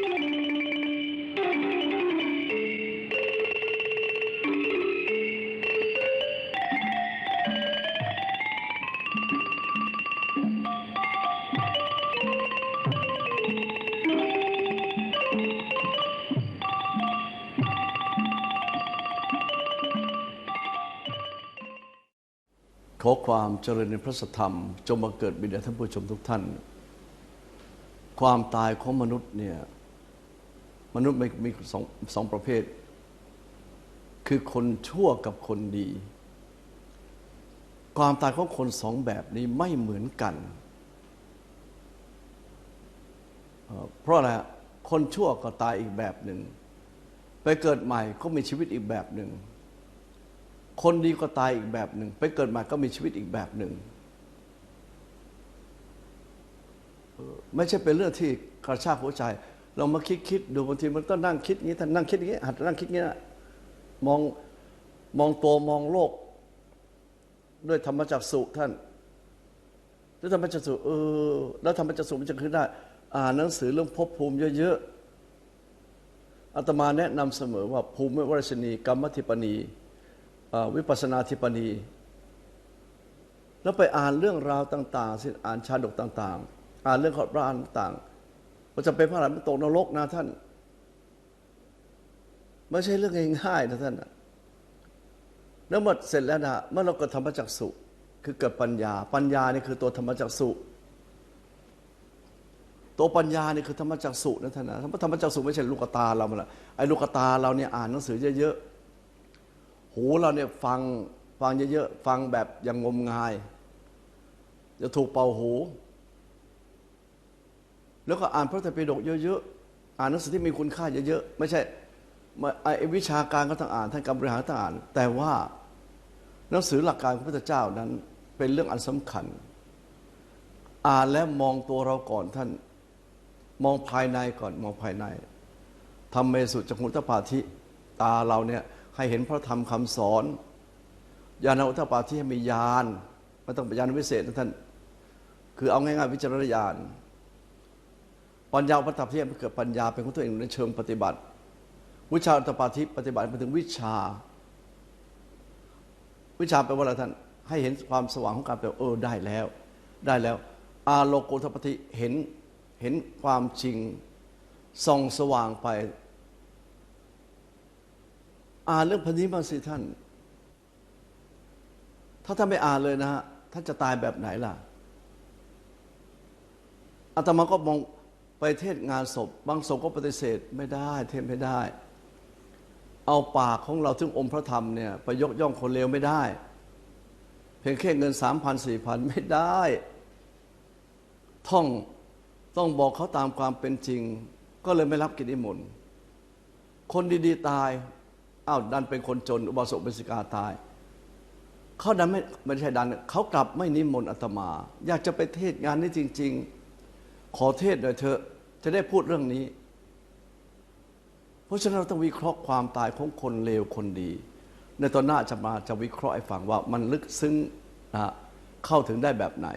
ขอความเจริญในพระสธรรม จงมาเกิดบิดาท่านผู้ชมทุกท่าน ความตายของมนุษย์เนี่ย มนุษย์มีสองสองประเภท คือคนชั่วกับคนดี ความตายของคนสองแบบนี้ไม่เหมือนกัน เพราะอะไรคนชั่วก็ตายอีกแบบหนึ่ง ไปเกิดใหม่ก็มีชีวิตอีกแบบหนึ่ง คนดีก็ตายอีกแบบหนึ่ง ไปเกิดใหม่ก็มีชีวิตอีกแบบหนึ่งไม่ใช่เป็นเรื่องที่กระชากหัวใจ เรามาคิดคิดดูบางทีมันก็นั่งคิดอย่างนี้ท่านนั่งคิดอย่างนี้หัดนั่งคิดอย่างนี้นะมองมองตัวมองโลก ด้วยธรรมจักสุท่านแล้วยธรรมจักสุเออ แล้วธรรมจักสุมันจะขึ้นได้ อ่านหนังสือเรื่องภพภูมิเยอะๆอาตมาแนะนำเสมอว่าภูมิวรชนีกรรมธิปนีอ่าวิปัสนาธิปนี แล้วไปอ่านเรื่องราวต่าง ๆสิอ่านชาดกต่าง ๆ อ่านเรื่องขอดรานต่างๆ ว่าจะเป็นพระอรหันต์มันตกนรกนะท่านไม่ใช่เรื่องง่ายๆนะท่านนะแล้วหมดเสร็จแล้วนะเมื่อเราเกิดธรรมจักสุคือเกิดปัญญา ปัญญานี่คือตัวธรรมจักสุตัวปัญญานี่คือธรรมจักสุนะท่านนะธรรมจักสุไม่ใช่ลูกตาเรามันละไอ้ลูกตาเราเนี่ยอ่านหนังสือเยอะๆหูเราเนี่ยฟังฟังเยอะๆฟังแบบอย่างงมงาย จะถูกเป่าหู แล้วก็อ่านพระไตรปิฎกเยอะๆ อ่านหนังสือที่มีคุณค่าเยอะๆ ไม่ใช่มาไอ้วิชาการก็ต้องอ่านท่านการบริหารต้องอ่าน แต่ว่าหนังสือหลักการของพระพุทธเจ้านั้นเป็นเรื่องอันสำคัญ อ่านแล้วมองตัวเราก่อนท่าน มองภายในก่อนมองภายในทำเมสุจักขุตปาธิตาเราเนี่ยให้เห็นพระธรรมคำสอนญาณอุตตปาที่ให้มีญาณไม่ต้องเป็นญาณวิเศษนะท่าน คือเอาง่ายๆวิจารณญาณ ปัญญาอุปตปที่ให้เกิดปัญญาเป็นของตัวเองในเชิงปฏิบัติ วิชาอุตตปาทิปฏิบัติไปถึงวิชา วิชาแปลว่าอะไรท่าน ให้เห็นความสว่างของการแปลว่เออได้แล้ว ได้แล้ว อาโลโกตปฏิเห็นเห็นความจริงส่องสว่างไป อ่านเรื่องพันนี้บ้าสิท่าน ถ้าท่านไม่อ่านเลยนะฮะท่านจะตายแบบไหนล่ะอาตมาก็มอง ไปเทศงานศพ บางศพก็ปฏิเสธไม่ได้เทศไม่ได้ เอาปากของเราถึงอมพระธรรมเนี่ยไปยกย่องคนเลวไม่ได้ เพียงแค่เงินสามพันสี่พันไม่ได้ ท่องต้องบอกเขาตามความเป็นจริง ก็เลยไม่รับกิจนิมนต์คนดีๆตายอ้าวดันเป็นคนจน อุบาสกเบสิกาตายเขาดันไม่ไม่ใช่ดันเขากลับไม่นิมนต์อาตมา อยากจะไปเทศงานนี้จริง ๆ ขอเทศหน่อยเถอะ จะได้พูดเรื่องนี้ เพราะฉะนั้นเราต้องวิเคราะห์ความตายของคนเลวคนดี ในตอนหน้าจะมาจะวิเคราะห์ให้ฟังว่ามันลึกซึ้งนะเข้าถึงได้แบบไหน